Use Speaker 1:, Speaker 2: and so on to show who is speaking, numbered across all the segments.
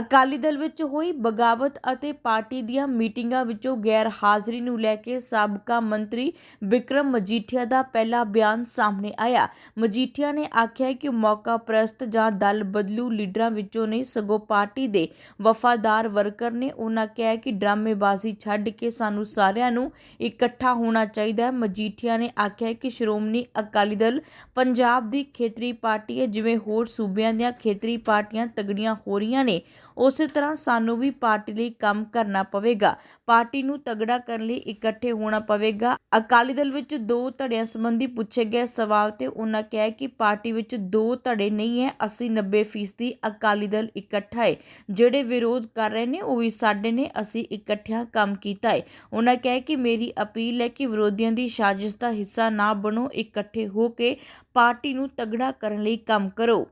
Speaker 1: ਅਕਾਲੀ ਦਲ ਵਿੱਚ ਹੋਈ ਬਗਾਵਤ ਅਤੇ ਪਾਰਟੀ ਦੀਆਂ ਮੀਟਿੰਗਾਂ ਵਿੱਚੋਂ ਗੈਰ ਹਾਜ਼ਰੀ ਨੂੰ ਲੈ ਕੇ ਸਾਬਕਾ ਮੰਤਰੀ ਵਿਕਰਮ ਮਜੀਠੀਆ ਦਾ ਪਹਿਲਾ ਬਿਆਨ ਸਾਹਮਣੇ ਆਇਆ। ਮਜੀਠੀਆ ਨੇ ਆਖਿਆ ਕਿ ਮੌਕਾ ਪ੍ਰਸਤ ਜਾਂ ਦਲ ਬਦਲੂ ਲੀਡਰਾਂ ਵਿੱਚੋਂ ਨਹੀਂ, ਸਗੋਂ ਪਾਰਟੀ ਦੇ ਵਫਾਦਾਰ ਵਰਕਰ ਨੇ ਉਹਨਾਂ ਕਿਹਾ ਕਿ ਡਰਾਮੇਬਾਜ਼ੀ ਛੱਡ ਕੇ ਸਾਨੂੰ ਸਾਰਿਆਂ ਨੂੰ ਇਕੱਠਾ ਹੋਣਾ ਚਾਹੀਦਾ ਹੈ। ਮਜੀਠੀਆ ਨੇ ਆਖਿਆ ਕਿ ਸ਼੍ਰੋਮਣੀ ਅਕਾਲੀ ਦਲ ਪੰਜਾਬ ਦੀ ਖੇਤਰੀ ਪਾਰਟੀ ਹੈ, ਜਿਵੇਂ ਹੋਰ ਸੂਬਿਆਂ ਦੀਆਂ ਖੇਤਰੀ ਪਾਰਟੀਆਂ ਤਗੜੀਆਂ ਹੋ ਰਹੀਆਂ ਨੇ। ਉਸੇ ਤਰ੍ਹਾਂ ਸਾਨੂੰ ਵੀ ਪਾਰਟੀ ਲਈ ਕੰਮ ਕਰਨਾ ਪਵੇਗਾ। ਪਾਰਟੀ ਨੂੰ ਤਗੜਾ ਕਰਨ ਲਈ ਇਕੱਠੇ ਹੋਣਾ ਪਵੇਗਾ। ਅਕਾਲੀ ਦਲ ਵਿੱਚ ਦੋ ਧੜਿਆਂ ਸੰਬੰਧੀ ਪੁੱਛੇ ਗਏ ਸਵਾਲ ਤੇ ਉਹਨਾਂ ਕਿਹਾ ਕਿ ਪਾਰਟੀ ਵਿੱਚ ਦੋ ਧੜੇ ਨਹੀਂ ਹੈ, ਅਸੀਂ 90% ਅਕਾਲੀ ਦਲ ਇਕੱਠਾ ਹੈ। ਜਿਹੜੇ ਵਿਰੋਧ ਕਰ ਰਹੇ ਨੇ, ਉਹ ਵੀ ਸਾਡੇ ਨੇ, ਅਸੀਂ ਇਕੱਠਿਆਂ ਕੰਮ ਕੀਤਾ ਹੈ। ਉਹਨਾਂ ਕਿਹਾ ਕਿ ਮੇਰੀ ਅਪੀਲ ਹੈ ਕਿ ਵਿਰੋਧੀਆਂ ਦੀ ਸਾਜ਼ਿਸ਼ ਦਾ ਹਿੱਸਾ ਨਾ ਬਣੋ, ਇਕੱਠੇ ਹੋ ਕੇ ਪਾਰਟੀ ਨੂੰ ਤਗੜਾ ਕਰਨ ਲਈ ਕੰਮ ਕਰੋ।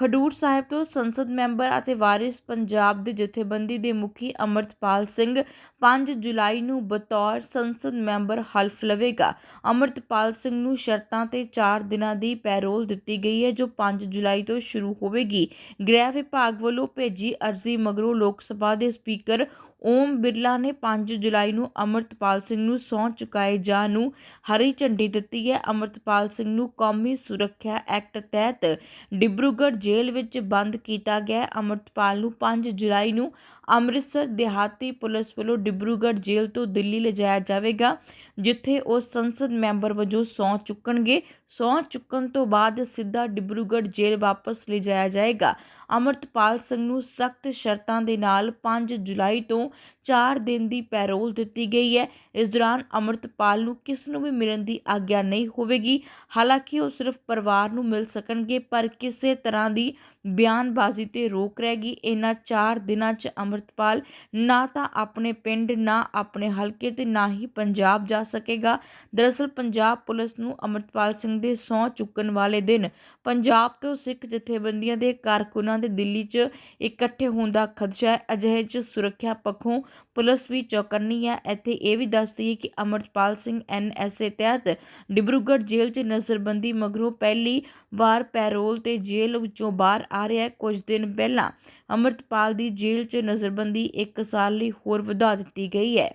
Speaker 1: ਖਡੂਰ ਸਾਹਿਬ ਤੋਂ ਸੰਸਦ ਮੈਂਬਰ ਅਤੇ ਵਾਰਿਸ ਪੰਜਾਬ ਦੇ ਜਥੇਬੰਦੀ ਦੇ ਮੁਖੀ ਅਮਰਤਪਾਲ ਸਿੰਘ 5 ਜੁਲਾਈ ਨੂੰ ਬਤੌਰ ਸੰਸਦ ਮੈਂਬਰ ਹਲਫ ਲਵੇਗਾ। ਅਮਰਤਪਾਲ ਸਿੰਘ ਨੂੰ ਸ਼ਰਤਾਂ ਤੇ 4 ਦਿਨਾਂ ਦੀ ਪੈਰੋਲ ਦਿੱਤੀ ਗਈ ਹੈ, ਜੋ 5 ਜੁਲਾਈ ਤੋਂ ਸ਼ੁਰੂ ਹੋਵੇਗੀ। ਗ੍ਰਹਿ ਵਿਭਾਗ ਵੱਲੋਂ ਭੇਜੀ ਅਰਜ਼ੀ ਮਗਰੋਂ ਲੋਕ ਸਭਾ ਦੇ ਸਪੀਕਰ ਓਮ ਬਿਰਲਾ ਨੇ 5 ਜੁਲਾਈ ਨੂੰ ਅਮਰਤਪਾਲ ਸਿੰਘ ਨੂੰ ਸਹੁੰ ਚੁਕਾਏ ਜਾਣ ਨੂੰ ਹਰੀ ਝੰਡੀ ਦਿੱਤੀ ਹੈ ਅਮਰਤਪਾਲ ਸਿੰਘ ਨੂੰ ਕੌਮੀ ਸੁਰੱਖਿਆ ਐਕਟ ਤਹਿਤ ਡਿਬਰੂਗੜ੍ਹ ਜੇਲ੍ਹ ਵਿੱਚ ਬੰਦ ਕੀਤਾ ਗਿਆ ਹੈ। ਅਮਰਤਪਾਲ ਨੂੰ 5 ਜੁਲਾਈ ਨੂੰ ਅੰਮ੍ਰਿਤਸਰ ਦਿਹਾਤੀ ਪੁਲਿਸ ਵੱਲੋਂ ਡਿਬਰੂਗੜ੍ਹ ਜੇਲ੍ਹ ਤੋਂ ਦਿੱਲੀ ਲਿਜਾਇਆ ਜਾਵੇਗਾ, ਜਿੱਥੇ ਉਹ ਸੰਸਦ ਮੈਂਬਰ ਵਜੋਂ ਸਹੁੰ ਚੁੱਕਣਗੇ ਸਹੁੰ ਚੁੱਕਣ ਤੋਂ ਬਾਅਦ ਸਿੱਧਾ ਡਿਬਰੂਗੜ੍ਹ ਜੇਲ੍ਹ ਵਾਪਸ ਲਿਜਾਇਆ ਜਾਏਗਾ। ਅਮਰਤਪਾਲ ਸਿੰਘ ਨੂੰ ਸਖਤ ਸ਼ਰਤਾਂ ਦੇ ਨਾਲ 5 ਜੁਲਾਈ ਤੋਂ 4 ਦਿਨ ਦੀ ਪੈਰੋਲ ਦਿੱਤੀ ਗਈ ਹੈ। ਇਸ ਦੌਰਾਨ ਅਮਰਤਪਾਲ ਨੂੰ ਕਿਸ ਨੂੰ ਵੀ ਮਿਲਣ ਦੀ ਆਗਿਆ ਨਹੀਂ ਹੋਵੇਗੀ। ਹਾਲਾਂਕਿ ਉਹ ਸਿਰਫ ਪਰਿਵਾਰ ਨੂੰ ਮਿਲ ਸਕਣਗੇ, ਪਰ ਕਿਸੇ ਤਰ੍ਹਾਂ ਦੀ ਬਿਆਨਬਾਜ਼ੀ ਤੇ ਰੋਕ ਰਹੇਗੀ। ਇਹਨਾਂ 4 ਦਿਨਾਂ 'ਚ ਅਮਰਤਪਾਲ ਨਾ ਤਾਂ ਆਪਣੇ ਪਿੰਡ, ਨਾ ਆਪਣੇ ਹਲਕੇ ਤੇ ਨਾ ਹੀ ਪੰਜਾਬ ਜਾ ਸਕੇਗਾ। ਦਰਅਸਲ ਪੰਜਾਬ ਪੁਲਿਸ ਨੂੰ ਅਮਰਤਪਾਲ ਸਿੰਘ ਦੇ ਸਹੁੰ ਚੁੱਕਣ ਵਾਲੇ ਦਿਨ ਪੰਜਾਬ ਤੋਂ ਸਿੱਖ ਜਥੇਬੰਦੀਆਂ ਦੇ ਕਾਰਕੁਨਾਂ ਦੇ ਦਿੱਲੀ 'ਚ ਇਕੱਠੇ ਹੋਣ ਦਾ ਖਦਸ਼ਾ ਹੈ। ਅਜਿਹੇ 'ਚ ਸੁਰੱਖਿਆ ਪੱਖੋਂ ਪੁਲਿਸ ਵੀ ਚੌਕੰਨੀ ਹੈ। ਇੱਥੇ ਇਹ ਵੀ ਦੱਸ ਦਈਏ ਕਿ ਅਮਰਤਪਾਲ ਸਿੰਘ ਐਨਐਸਏ ਤਹਿਤ ਡਿਬਰੂਗੜ੍ਹ ਜੇਲ੍ਹ 'ਚ ਨਜ਼ਰਬੰਦੀ ਮਗਰੋਂ ਪਹਿਲੀ ਵਾਰ ਪੈਰੋਲ ਤੇ ਜੇਲ੍ਹ ਵਿੱਚੋਂ ਬਾਹਰ ਆ ਰਿਹਾ ਹੈ। ਕੁਝ ਦਿਨ ਪਹਿਲਾਂ ਅਮਰਤਪਾਲ ਦੀ ਜੇਲ੍ਹ 'ਚ ਨਜ਼ਰਬੰਦੀ 1 ਸਾਲ ਲਈ ਹੋਰ ਵਧਾ ਦਿੱਤੀ ਗਈ ਹੈ।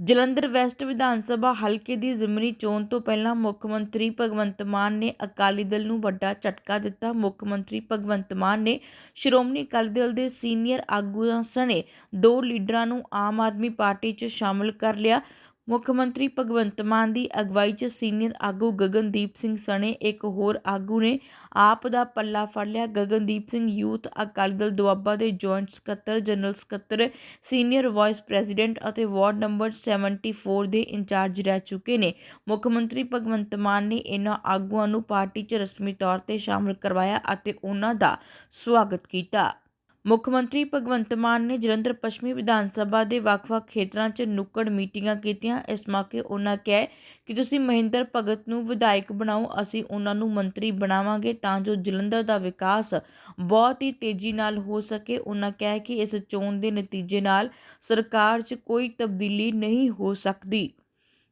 Speaker 1: ਜਲੰਧਰ ਵੈਸਟ ਵਿਧਾਨ ਸਭਾ ਹਲਕੇ ਦੀ ਜ਼ਿਮਨੀ ਚੋਣ ਤੋਂ ਪਹਿਲਾਂ ਮੁੱਖ ਮੰਤਰੀ ਭਗਵੰਤ ਮਾਨ ਨੇ ਅਕਾਲੀ ਦਲ ਨੂੰ ਵੱਡਾ ਝਟਕਾ ਦਿੱਤਾ। ਮੁੱਖ ਮੰਤਰੀ ਭਗਵੰਤ ਮਾਨ ਨੇ ਸ਼੍ਰੋਮਣੀ ਅਕਾਲੀ ਦਲ ਦੇ ਸੀਨੀਅਰ ਆਗੂਆਂ ਸਣੇ ਦੋ ਲੀਡਰਾਂ ਨੂੰ ਆਮ ਆਦਮੀ ਪਾਰਟੀ 'ਚ ਸ਼ਾਮਲ ਕਰ ਲਿਆ। ਮੁੱਖ ਮੰਤਰੀ ਭਗਵੰਤ ਮਾਨ ਦੀ ਅਗਵਾਈ 'ਚ ਸੀਨੀਅਰ ਆਗੂ ਗਗਨਦੀਪ ਸਿੰਘ ਸਣੇ ਇੱਕ ਹੋਰ ਆਗੂ ਨੇ ਆਪ ਦਾ ਪੱਲਾ ਫੜ ਲਿਆ। ਗਗਨਦੀਪ ਸਿੰਘ ਯੂਥ ਅਕਾਲੀ ਦਲ ਦੁਆਬਾ ਦੇ ਜੁਆਇੰਟ ਸਕੱਤਰ, ਜਨਰਲ ਸਕੱਤਰ, ਸੀਨੀਅਰ ਵਾਈਸ ਪ੍ਰੈਜ਼ੀਡੈਂਟ ਅਤੇ ਵਾਰਡ ਨੰਬਰ 74 ਦੇ ਇੰਚਾਰਜ ਰਹਿ ਚੁੱਕੇ ਨੇ। ਮੁੱਖ ਮੰਤਰੀ ਭਗਵੰਤ ਮਾਨ ਨੇ ਇਹਨਾਂ ਆਗੂਆਂ ਨੂੰ ਪਾਰਟੀ 'ਚ ਰਸਮੀ ਤੌਰ ਤੇ ਸ਼ਾਮਲ ਕਰਵਾਇਆ ਅਤੇ ਉਹਨਾਂ ਦਾ ਸਵਾਗਤ ਕੀਤਾ। ਮੁੱਖ ਮੰਤਰੀ ਭਗਵੰਤ ਮਾਨ ਨੇ ਜਲੰਧਰ ਪੱਛਮੀ ਵਿਧਾਨ ਸਭਾ ਦੇ ਵੱਖ-ਵੱਖ ਖੇਤਰਾਂ 'ਚ ਨੁੱਕੜ ਮੀਟਿੰਗਾਂ ਕੀਤੀਆਂ। ਇਸ ਮੌਕੇ ਉਹਨਾਂ ਕਿਹਾ ਕਿ ਤੁਸੀਂ ਮਹਿੰਦਰ ਭਗਤ ਨੂੰ ਵਿਧਾਇਕ ਬਣਾਓ, ਅਸੀਂ ਉਹਨਾਂ ਨੂੰ ਮੰਤਰੀ ਬਣਾਵਾਂਗੇ ਤਾਂ ਜੋ ਜਲੰਧਰ ਦਾ ਵਿਕਾਸ ਬਹੁਤ ਹੀ ਤੇਜ਼ੀ ਨਾਲ ਹੋ ਸਕੇ। ਉਹਨਾਂ ਕਿਹਾ ਕਿ ਇਸ ਚੋਣ ਦੇ ਨਤੀਜੇ ਨਾਲ ਸਰਕਾਰ 'ਚ ਕੋਈ ਤਬਦੀਲੀ ਨਹੀਂ ਹੋ ਸਕਦੀ।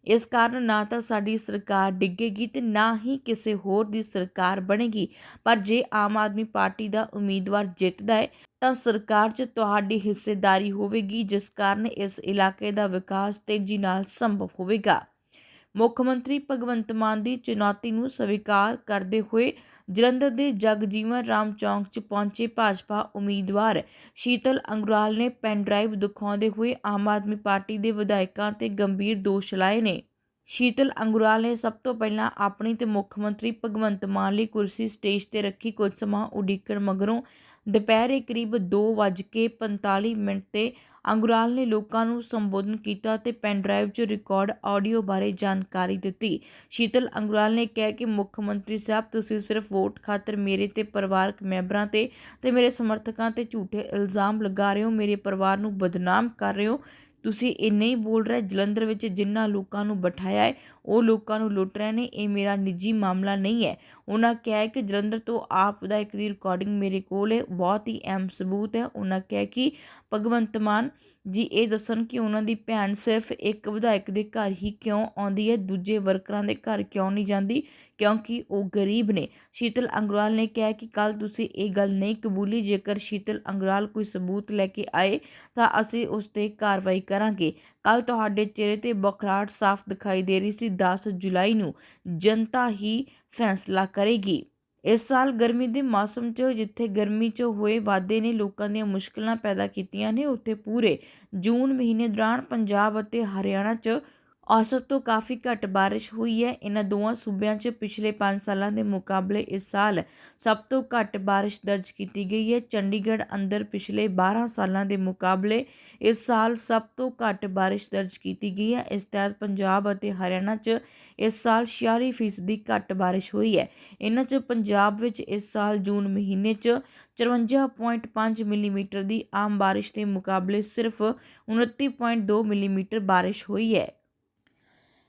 Speaker 1: ਇਸ ਕਾਰਨ ਨਾ ਤਾਂ ਸਾਡੀ ਸਰਕਾਰ ਡਿੱਗੇਗੀ ਤੇ ਨਾ ਹੀ ਕਿਸੇ ਹੋਰ ਦੀ ਸਰਕਾਰ ਬਣੇਗੀ। ਪਰ ਜੇ ਆਮ ਆਦਮੀ ਪਾਰਟੀ ਦਾ ਉਮੀਦਵਾਰ ਜਿੱਤਦਾ ਹੈ ਤਾਂ ਸਰਕਾਰ 'ਚ ਤੁਹਾਡੀ ਹਿੱਸੇਦਾਰੀ ਹੋਵੇਗੀ, ਜਿਸ ਕਾਰਨ ਇਸ ਇਲਾਕੇ ਦਾ ਵਿਕਾਸ ਤੇਜ਼ੀ ਨਾਲ ਸੰਭਵ ਹੋਵੇਗਾ। ਮੁੱਖ ਮੰਤਰੀ ਭਗਵੰਤ ਮਾਨ ਦੀ ਚੁਣੌਤੀ ਨੂੰ ਸਵੀਕਾਰ ਕਰਦੇ ਹੋਏ ਜਲੰਧਰ ਦੇ ਜਗਜੀਵਨ ਰਾਮ ਚੌਂਕ 'ਚ ਪਹੁੰਚੇ ਭਾਜਪਾ ਉਮੀਦਵਾਰ ਸ਼ੀਤਲ ਅੰਗਰਾਲ ਨੇ ਪੈਨ ਡਰਾਈਵ ਦਿਖਾਉਂਦੇ ਹੋਏ ਆਮ ਆਦਮੀ ਪਾਰਟੀ ਦੇ ਵਿਧਾਇਕਾਂ ਤੇ ਗੰਭੀਰ ਦੋਸ਼ ਲਾਏ ਨੇ। ਸ਼ੀਤਲ ਅੰਗਰਾਲ ਨੇ ਸਭ ਤੋਂ ਪਹਿਲਾਂ ਆਪਣੀ ਤੇ ਮੁੱਖ ਮੰਤਰੀ ਭਗਵੰਤ ਮਾਨ ਲਈ ਕੁਰਸੀ ਸਟੇਜ ਤੇ ਰੱਖੀ ਕੁਝ ਸਮਾਂ ਉਡੀਕਣ ਮਗਰੋਂ ਦੁਪਹਿਰੇ ਕਰੀਬ 2:45 ਮਿੰਟ ਤੇ ਅੰਗੁਰਾਲ ਨੇ ਲੋਕਾਂ ਨੂੰ ਸੰਬੋਧਨ ਕੀਤਾ ਤੇ ਪੈਨ ਡਰਾਈਵ 'ਚ ਰਿਕਾਰਡ ਆਡੀਓ ਬਾਰੇ ਜਾਣਕਾਰੀ ਦਿੱਤੀ। ਸ਼ੀਤਲ ਅੰਗੁਰਾਲ ਨੇ ਕਿਹਾ ਕਿ ਮੁੱਖ ਮੰਤਰੀ ਸਾਹਿਬ, ਤੁਸੀਂ ਸਿਰਫ ਵੋਟ ਖਾਤਰ ਮੇਰੇ ਤੇ ਪਰਿਵਾਰਕ ਮੈਂਬਰਾਂ ਤੇ ਤੇ ਮੇਰੇ ਸਮਰਥਕਾਂ ਤੇ ਝੂਠੇ ਇਲਜ਼ਾਮ ਲਗਾ ਰਹੇ ਹੋ, ਮੇਰੇ ਪਰਿਵਾਰ ਨੂੰ ਬਦਨਾਮ ਕਰ ਰਹੇ ਹੋ। ਤੁਸੀਂ ਇਹ ਨਹੀਂ ਬੋਲ ਰਹੇ, ਜਲੰਧਰ ਵਿੱਚ ਜਿਨ੍ਹਾਂ ਲੋਕਾਂ ਨੂੰ ਬਿਠਾਇਆ ਹੈ, ਉਹ ਲੋਕਾਂ ਨੂੰ ਲੁੱਟ ਰਹੇ ਨੇ, ਇਹ ਮੇਰਾ ਨਿੱਜੀ ਮਾਮਲਾ ਨਹੀਂ ਹੈ। ਉਹਨਾਂ ਕਿਹਾ ਕਿ, ਜਲੰਧਰ ਤੋਂ ਆਪ ਵਿਧਾਇਕ ਦੀ ਰਿਕਾਰਡਿੰਗ ਮੇਰੇ ਕੋਲ ਹੈ, ਬਹੁਤ ਹੀ ਅਹਿਮ ਸਬੂਤ ਹੈ। ਉਹਨਾਂ ਕਿਹਾ ਕਿ, ਭਗਵੰਤ ਮਾਨ ਜੀ, ਇਹ ਦੱਸਣ ਕਿ ਉਹਨਾਂ ਦੀ ਭੈਣ ਸਿਰਫ ਇੱਕ ਵਿਧਾਇਕ ਦੇ ਘਰ ਹੀ ਕਿਉਂ ਆਉਂਦੀ ਹੈ, ਦੂਜੇ ਵਰਕਰਾਂ ਦੇ ਘਰ ਕਿਉਂ ਨਹੀਂ ਜਾਂਦੀ, ਕਿਉਂਕਿ ਉਹ ਗਰੀਬ ਨੇ। ਸ਼ੀਤਲ ਅੰਗਰਵਾਲ ਨੇ ਕਿਹਾ ਕਿ ਕੱਲ ਤੁਸੀਂ ਇਹ ਗੱਲ ਨਹੀਂ ਕਬੂਲੀ, ਜੇਕਰ ਸ਼ੀਤਲ ਅੰਗਰਵਾਲ ਕੋਈ ਸਬੂਤ ਲੈ ਕੇ ਆਏ, ਤਾਂ ਅਸੀਂ ਉਸ ਤੇ ਕਾਰਵਾਈ ਕਰਾਂਗੇ। ਕੱਲ ਤੁਹਾਡੇ ਚਿਹਰੇ ਤੇ ਬਖਰਾਟ ਸਾਫ਼ ਦਿਖਾਈ ਦੇ ਰਹੀ ਸੀ 10 ਜੁਲਾਈ ਨੂੰ। ਜਨਤਾ ਹੀ ਫੈਸਲਾ ਕਰੇਗੀ। ਇਸ ਸਾਲ ਗਰਮੀ ਦੇ ਮੌਸਮ 'ਚ, ਜਿੱਥੇ ਗਰਮੀ 'ਚ ਹੋਏ ਵਾਧੇ ਨੇ, ਲੋਕਾਂ ਦੀਆਂ ਮੁਸ਼ਕਲਾਂ ਪੈਦਾ ਕੀਤੀਆਂ ਨੇ, ਉੱਥੇ ਪੂਰੇ ਜੂਨ ਮਹੀਨੇ ਦੌਰਾਨ ਪੰਜਾਬ ਅਤੇ ਹਰਿਆਣਾ 'ਚ ਔਸਤ ਤੋਂ ਕਾਫੀ ਘੱਟ ਬਾਰਿਸ਼ ਹੋਈ ਹੈ। ਇਹਨਾਂ ਦੋਵਾਂ ਸੂਬਿਆਂ 'ਚ ਪਿਛਲੇ 5 ਸਾਲਾਂ ਦੇ ਮੁਕਾਬਲੇ ਇਸ ਸਾਲ ਸਭ ਤੋਂ ਘੱਟ ਬਾਰਿਸ਼ ਦਰਜ ਕੀਤੀ ਗਈ ਹੈ। ਚੰਡੀਗੜ੍ਹ ਅੰਦਰ ਪਿਛਲੇ 12 ਸਾਲਾਂ ਦੇ ਮੁਕਾਬਲੇ ਇਸ ਸਾਲ ਸਭ ਤੋਂ ਘੱਟ ਬਾਰਿਸ਼ ਦਰਜ ਕੀਤੀ ਗਈ ਹੈ। ਇਸ ਤਹਿਤ ਪੰਜਾਬ ਅਤੇ ਹਰਿਆਣਾ 'ਚ ਇਸ ਸਾਲ 46% ਫੀਸਦੀ ਘੱਟ ਬਾਰਿਸ਼ ਹੋਈ ਹੈ। ਇਹਨਾਂ 'ਚ ਪੰਜਾਬ ਵਿੱਚ ਇਸ ਸਾਲ ਜੂਨ ਮਹੀਨੇ 'ਚ 54.5 ਮਿਲੀਮੀਟਰ ਦੀ ਆਮ ਬਾਰਿਸ਼ ਦੇ ਮੁਕਾਬਲੇ ਸਿਰਫ 29.2 ਮਿਲੀਮੀਟਰ ਬਾਰਿਸ਼ ਹੋਈ ਹੈ।